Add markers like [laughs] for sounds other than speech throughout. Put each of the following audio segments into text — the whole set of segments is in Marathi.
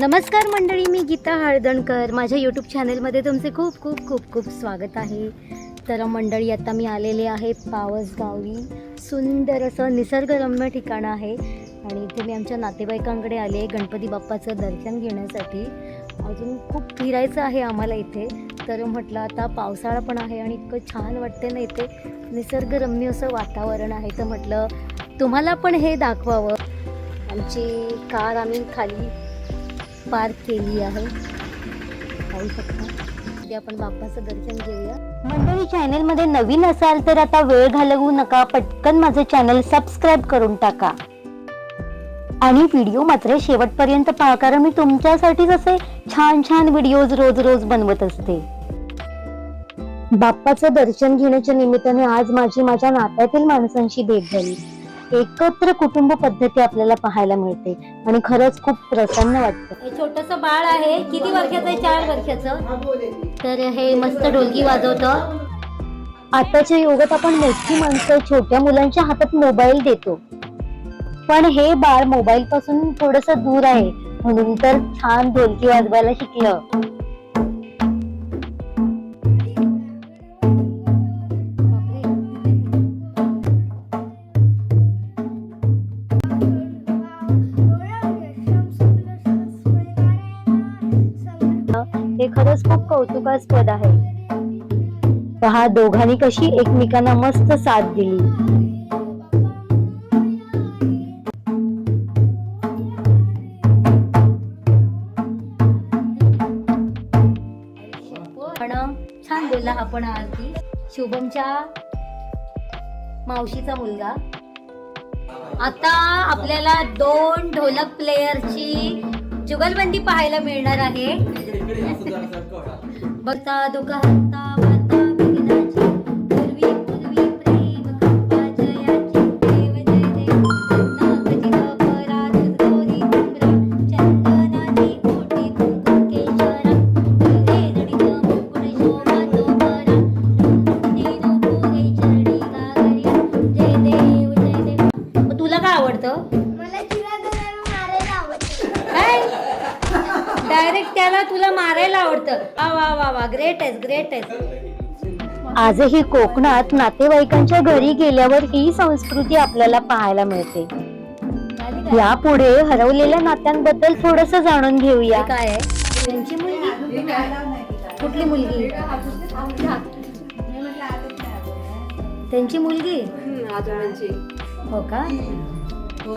नमस्कार मंडळी मी गीता हळदणकर. माझ्या यूट्यूब चॅनलमध्ये तुमचे खूप खूप खूप खूप स्वागत आहे. तर मंडळी आता मी आलेले आहे पावसगावी. सुंदर असं निसर्गरम्य ठिकाण आहे. आणि इथे मी आमच्या नातेवाईकांकडे आले गणपती बाप्पाचं दर्शन घेण्यासाठी. अजून खूप फिरायचं आहे आम्हाला इथे. तर म्हटलं आता पावसाळा पण आहे आणि इतकं छान वाटते ना इथे. निसर्गरम्य असं वातावरण आहे. तर म्हटलं तुम्हाला पण हे दाखवावं. आमची कार आम्ही खाली पार केली आहे. पाहू शकता. आपण बाप्पाचं दर्शन घेऊया. मंडळी चॅनलमध्ये नवीन असाल तर आता वेळ घालवू नका. पटकन माझं चॅनल सबस्क्राईब करून टाका. आणि व्हिडिओ मात्र शेवटपर्यंत पहा कारण मी तुमच्यासाठीच असे छान छान व्हिडिओज रोज रोज बनवत असते. बाप्पाचं दर्शन घेण्याच्या निमित्ताने आज माझी माझ्या नात्यातील माणसांशी भेट झाली. एकत्र कुटुंब पद्धती आपल्याला पाहायला मिळते. आणि खरंच खूप प्रसन्न वाटतं. छोटस बाळ आहे. किती वर्षाचं आहे? चार वर्षाचं. तर हे मस्त ढोलकी वाजवतं. आताच्या युगात आपण मोठी माणसं छोट्या मुलांच्या हातात मोबाईल देतो. पण हे बाळ मोबाईल पासून थोडस दूर आहे. म्हणून तर छान ढोलकी वाजवायला शिकलं. कौतुकास्पद आहे पहा दोघांनी कशी एकमेकांना मस्त साथ दिली छान बोलला आपण आरती शुभमच्या मावशीचा मुलगा आता आपल्याला दोन ढोलक प्लेयरची जुगलबंदी पाहायला मिळणार आहे बघता दुखाता आहेस ग्रेट आहेस. आजही कोकणात नातेवाईकांच्या घरी गेल्यावर ही संस्कृती आपल्याला पाहायला मिळते. यापुढे हरवलेल्या नात्यांबद्दल थोडस जाणून घेऊया. काय आहे. त्यांची मुलगी? कुठली मुलगी? त्यांची मुलगी? हो का?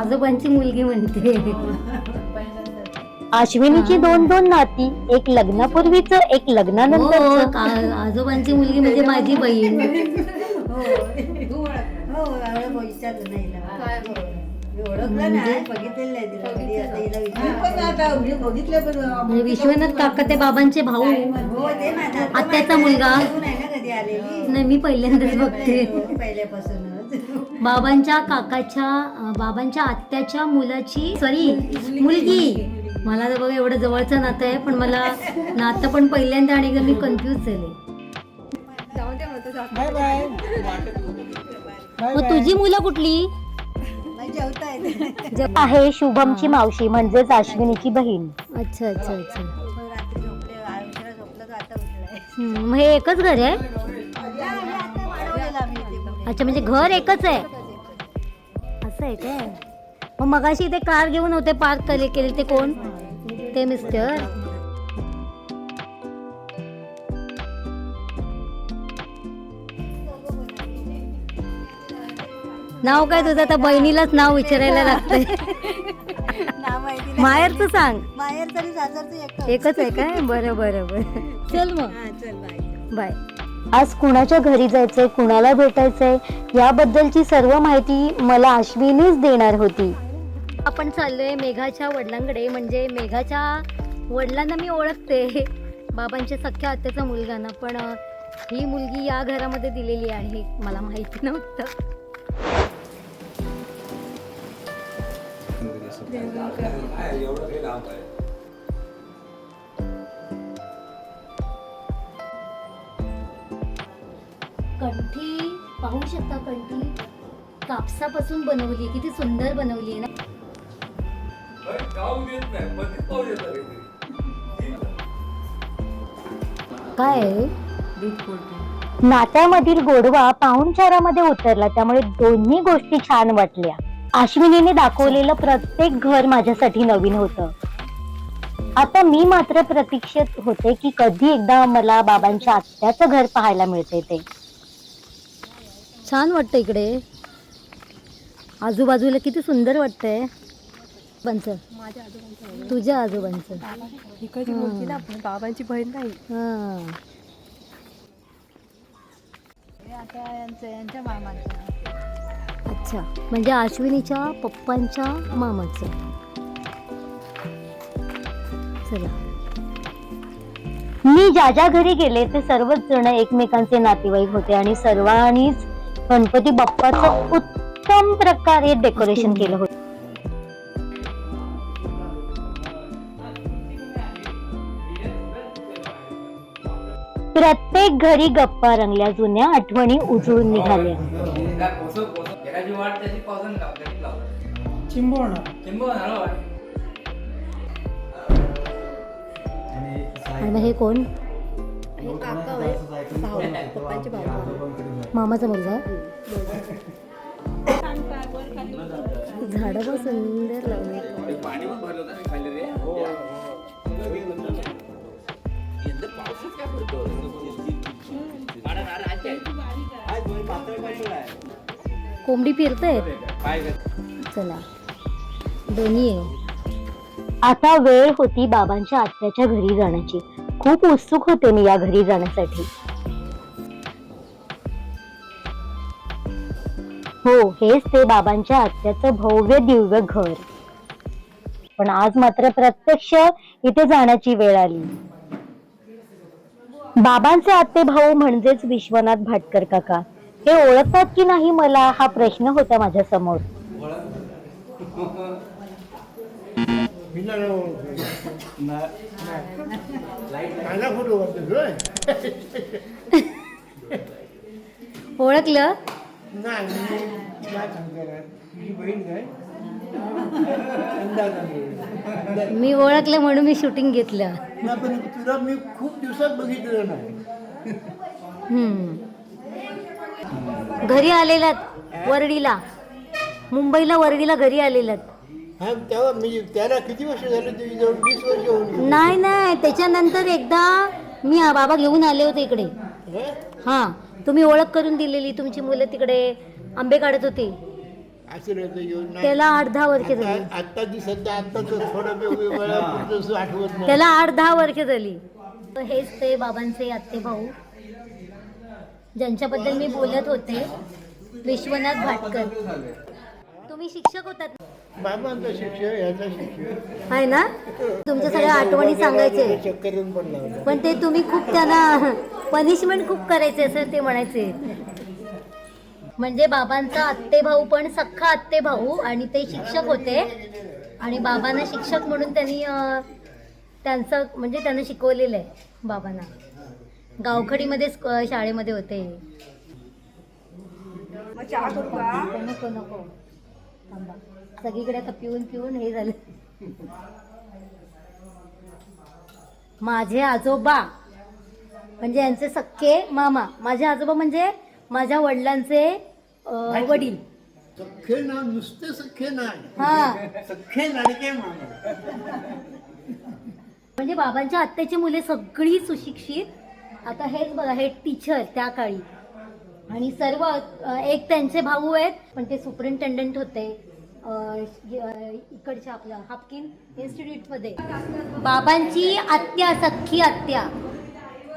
आजोबांची मुलगी म्हणते. [laughs] अश्विनीची दोन दोन नाती एक लग्नापूर्वीच एक लग्नानंतर आजोबांची मुलगी म्हणजे माझी बहीण. म्हणजे? विश्वनाथ काका ते बाबांचे भाऊ. आत्याचा मुलगा. नाही मी पहिल्यांदाच बघते. बाबांच्या काकाच्या अं, बाबांच्या आत्याच्या मुलाची सॉरी मुलगी. मला तर बघा एवढं जवळचं नातं आहे पण मला नातं पण पहिल्यांदा आणि मी कन्फ्यूज झाले. मग तुझी मुलं कुठली? आहे शुभमची मावशी म्हणजेच अश्विनीची बहीण. अच्छा अच्छा अच्छा. मग हे एकच घर आहे? अच्छा म्हणजे घर एकच आहे? असं आहे काय? मग मगाशी ते कार घेऊन होते पार्क केले केले ते कोण? ते मिस्टर नाव काय तुझं? आता बहिणीलाच नाव विचारायला लागतंय. माहेरचं सांग. सासरचं एकच. आहे काय? बरं बरं बरं. चल मग. चल बाय. बाय. आज कुणाच्या घरी जायचंय? कुणाला भेटायचंय? याबद्दलची सर्व माहिती मला अश्विनीच देणार होती. आपण चाललोय मेघाच्या वडिलांकडे. म्हणजे मेघाच्या वडिलांना मी ओळखते. [laughs] बाबांच्या सख्या आत्याचा मुलगा ना. पण ही मुलगी या घरामध्ये दिलेली आहे. मला माहिती नव्हतं. कंठी पाहू शकता कंठी? कापसापासून बनवली किती सुंदर बनवली आहे ना. जाऊ देत नाही येतात काय? नात्यामधील गोडवा पाहुणचारामध्ये उतरला त्यामुळे दोन्ही गोष्टी छान वाटल्या. अश्विनीने दाखवलेलं प्रत्येक घर माझ्यासाठी नवीन होतं. आता मी मात्र प्रतीक्षेत होते की कधी एकदा मला बाबांच्या आत्याचं घर पाहायला मिळते ते. छान वाटतं इकडे. आजूबाजूला किती सुंदर वाटतंय. पंच तुझ्या आजोबांचं. इकडची मुलगी ना बाबांची बहीण नाही. हा. आता यांचं यांच्या मामांचं. अच्छा. म्हणजे अश्विनीच्या पप्पांच्या मामाचं. चला. मी ज्या ज्या घरी गेले ते सर्वच जण एकमेकांचे नातेवाईक होते आणि सर्वांनीच गणपती बाप्पाचं उत्तम प्रकारे डेकोरेशन केलं होतं. प्रत्येक घरी गप्पा रंगल्या जुन्या आठवणी उजळून निघाल्या. आणि हे कोण? मामाचा मुलगा? झाड पण सुंदर लावले. यंदा पाऊसच काय पडतो? कोंबडी फिरतायत काय चला. दोन्ही आता वेळ होती बाबांच्या आत्याच्या घरी जाण्याची. खूप उत्सुक होते मी या घरी जाण्यासाठी. हो हेच ते बाबांच्या आत्याचं भव्य दिव्य घर. पण आज मात्र प्रत्यक्ष इथे जाण्याची वेळ आली. बाबांचे आत्ते भाऊ म्हणजेच विश्वनाथ भाटकर काका. हे ओळखतात की नाही मला हा प्रश्न होता माझ्यासमोर ओळखलं? नाही [laughs] मी ओळखलं म्हणून मी शूटिंग घेतलं. नाही, पण तुला मी खूप दिवसात नाही. हम्म. घरी आलेलात वरडीला. मुंबईला वरडीला घरी आलेलात. हा तेव्हा म्हणजे त्याला किती वर्ष झाले तुझी जवळ वीस वर्ष होऊन गेली. नाही नाही. त्याच्यानंतर एकदा मी बाबा घेऊन आले होते इकडे. हं? हा. तुम्ही ओळख करून दिलेली तुमची मुलं तिकडे आंबे काढत होती. त्याला आठ दहा वर्ष झाली. आता थोडं आठवत त्याला आठ दहा वर्ष झाली. हेच ते बाबांचे आत्ते भाऊ. ज्यांच्याबद्दल मी बोलत होते. विश्वनाथ भाटकर. तुम्ही शिक्षक होतात. बाबांचा शिक्षक ह्याचा शिक्षक आहे ना? तुमच्या सगळ्या आठवणी सांगायचे. पण ते तुम्ही खूप त्यांना पनिशमेंट खूप करायचे असं ते म्हणायचे. म्हणजे बाबांचा आत्ते भाऊ पण सख्खा आत्ते भाऊ आणि ते शिक्षक होते. आणि बाबांना शिक्षक म्हणून त्यांनी त्यांचं म्हणजे त्यांना शिकवलेलं आहे बाबांना. गावखडीमध्ये शाळेमध्ये होते. नको नको. थांबा. सगळीकडे आता पिऊन पिऊन हे झालं. माझे आजोबा म्हणजे यांचे सख्खे मामा. माझे आजोबा म्हणजे माझ्या वडिलांचे अं, वडील. सख्खे ना नुसते सख्खे नाही. हा. सख्खे लाडके मामा म्हणजे बाबांच्या आत्याची मुले सगळी सुशिक्षित. आता हेच बघा हे टीचर त्या काळी. आणि सर्व अ, एक त्यांचे भाऊ आहेत पण ते सुपरिंटेंडंट होते. अ, अ, इकडच्या आपल्या हापकिन इन्स्टिट्यूटमध्ये बाबांची आत्या सख्खी आत्या.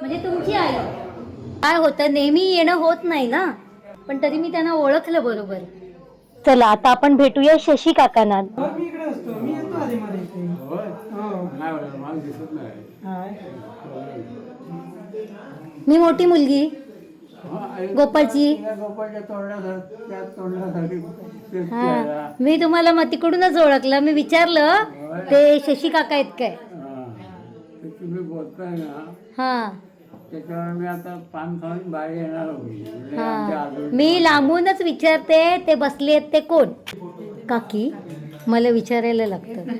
म्हणजे तुमची आई. काय होतं नेहमी येणं होत नाही ना? पण तरी मी त्यांना ओळखलं बरोबर. चला आता आपण भेटूया शशी काकांना. मी इकडे असतो. मी येतो आधी मध्ये इथे. हो. मी मोठी मुलगी. गोपाळची त्या गोपाळच्या तोंडासारखं त्या तोंडासारखी तेच हा. चेहरा. मी तुम्हाला मग तिकडूनच ओळखलं. मी विचारलं ते शशी काका आहेत काय हा. ते तुम्ही बोलताय ना. हा. त्याच्यावर मी आता पान खाऊन बाहेर येणार होती. म्हणजे आमच्या हा मी लांबूनच विचारते ते बसले आहेत ते कोण? काकी मला विचारायला लागतं.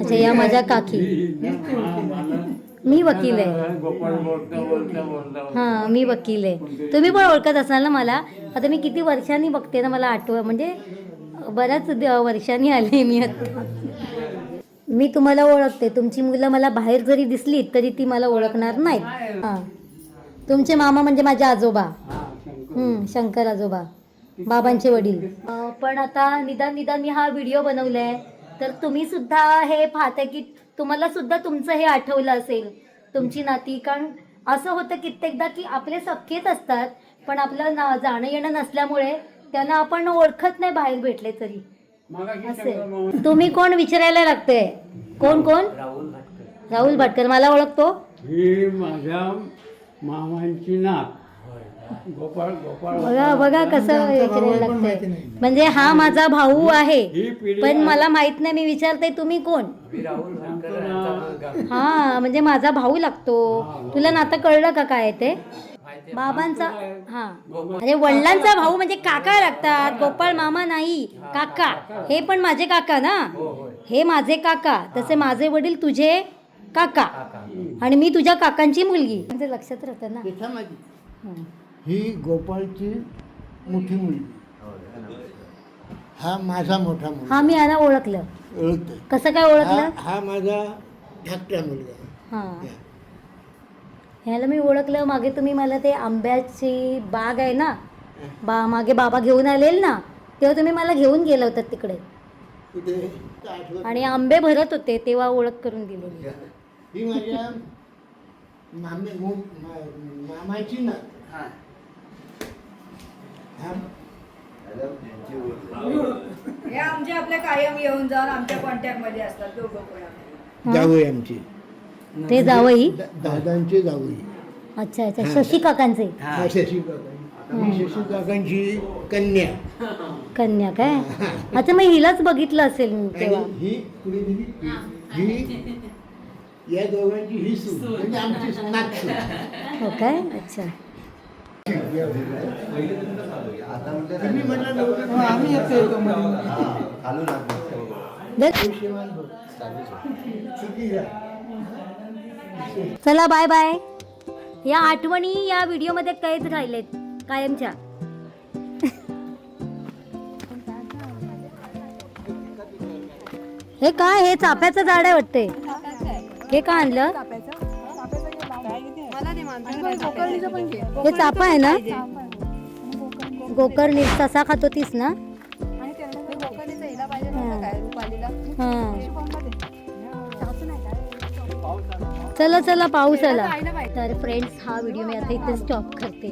अच्छा या माझ्या काकी. हा, मला- मी वकील आहे. गोपाळ बोलता बोलता बोलता हां मी वकील आहे. तुम्ही पण ओळखत असाल ना मला. आता मी किती वर्षांनी बघते ना मला आठव म्हणजे बऱ्याच द- वर्षांनी आले मी आता. मी तुम्हाला ओळखते. तुमची मुलं मला बाहेर जरी दिसली तरी ती मला ओळखणार नाहीत. हां. तुमचे मामा म्हणजे माझे आजोबा. शंकर. हम्म, शंकर आजोबा. बाबांचे वडील. पण आता निदान निदान मी हा व्हिडिओ बनवलाय. तर तुम्ही सुद्धा हे पाहताय की तुम्हाला सुद्धा तुमचं हे आठवलं असेल तुमची नाती. कारण असं होतं कित्येकदा की आपले सख्खेच असतात पण आपलं ना जाणं येणं नसल्यामुळे त्यांना आपण ओळखत नाही बाहेर भेटले तरी. असे. तुम्ही कोण विचारायला लागते कोण कोण? राहुल भाटकर. राहुल भाटकर मला ओळखतो. ही माझ्या मामांची नात. गोपाळ गोपाळ बघा बघा कसं लागतंय. म्हणजे हा माझा भाऊ आहे ही पिढी पण मला माहीत नाही मी विचारते तुम्ही कोण? मी राहुल भाटकर यांचा मुलगा हा म्हणजे माझा भाऊ लागतो. तुला नातं कळलं का काय ते? बाबांचा हा. अरे वडिलांचा भाऊ म्हणजे काका लागतात गोपाळ मामा नाही काका हे पण माझे काका ना? हे माझे काका. तसे माझे वडील तुझे काका. आणि मी तुझ्या काकांची मुलगी. म्हणजे लक्षात राहतं ना? हं. ही गोपाळची मोठी मुलगी. हा माझा मोठा मुलगा. हा मी याला ओळखलं. कसं काय हा ओळखलं? हा माझा धाकटा मुलगा. हां. ह्याला मी ओळखलं. मागे तुम्ही मला ते आंब्याची बाग आहे ना बा मागे बाबा घेऊन आलेल ना तेव्हा तुम्ही मला घेऊन गेलं होतात तिकडे. आणि आंबे भरत होते तेव्हा ओळख करून दिलेली. ही माझ्या मामे मो- मा- मामाची ना. हा. हे. आमचे आपले कायम येऊन जाऊन आमच्या कॉन्टॅक्टमध्ये असतात दोघं पण जावई आमची. ते जावई? दा- दादांचे जावई. अच्छा अच्छा. शशी काकांचे? हा शशी काकांची. शशी काकांची कन्या. कन्या काय? अच्छा मग हिलाच बघितलं असेल मी आणि तेव्हा. ही दिली? ही. या दोघांची ही सून. म्हणजे आमची हो काय? अच्छा. तुम्ही म्हणला नव्हतं आम्ही दर- चला बाय बाय या आठवणी या व्हिडिओमध्ये कैद राहिलेत कायमच्या. हे काय हे चाफ्याचं झाड आहे वाटते हे का आणलं? हे चाफा आहे ना? गोकर्णी ससा खातो तीस ना? चला चला पाऊस आला तर फ्रेंड्स हा व्हिडिओ मी आता इथे स्टॉप करते.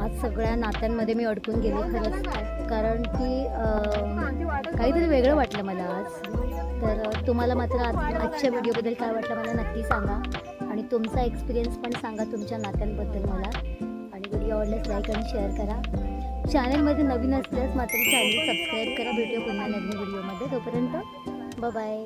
आज सगळ्या नात्यांमध्ये मी अडकून गेले खरंच. कारण की काहीतरी वेगळं वाटलं मला आज. तर तुम्हाला मात्र आज आजच्या व्हिडिओबद्दल काय वाटलं मला नक्की सांगा. आणि तुमचा एक्सपिरियन्स पण सांगा तुमच्या नात्यांबद्दल मला. आणि व्हिडिओ आवडल्यास लाईक आणि शेअर करा. चॅनलमध्ये नवीन असल्यास मात्र चॅनल सबस्क्राईब करा. भेटूया पुन्हा नवीन व्हिडिओमध्ये तोपर्यंत बाय